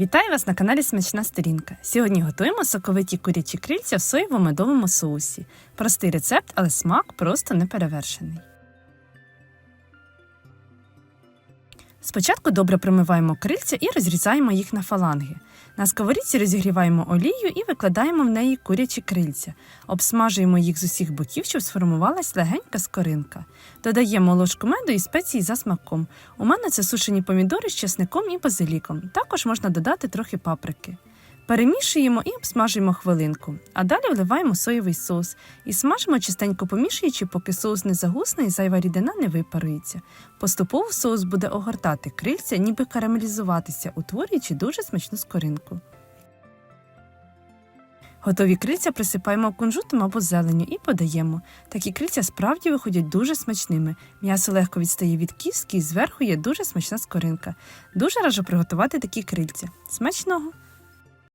Вітаю вас на каналі Смачна Сторінка. Сьогодні готуємо соковиті курячі крильця в соєво-медовому соусі. Простий рецепт, але смак просто неперевершений. Спочатку добре промиваємо крильця і розрізаємо їх на фаланги. На сковорідці розігріваємо олію і викладаємо в неї курячі крильця. Обсмажуємо їх з усіх боків, щоб сформувалась легенька скоринка. Додаємо ложку меду і спеції за смаком. У мене це сушені помідори з чесником і базиліком. Також можна додати трохи паприки. Перемішуємо і обсмажуємо хвилинку, а далі вливаємо соєвий соус і смажимо частенько помішуючи, поки соус не загусне і зайва рідина не випарується. Поступово соус буде огортати крильця, ніби карамелізуватися, утворюючи дуже смачну скоринку. Готові крильця присипаємо кунжутом або зеленню і подаємо. Такі крильця справді виходять дуже смачними. М'ясо легко відстає від кістки і зверху є дуже смачна скоринка. Дуже раджу приготувати такі крильця. Смачного!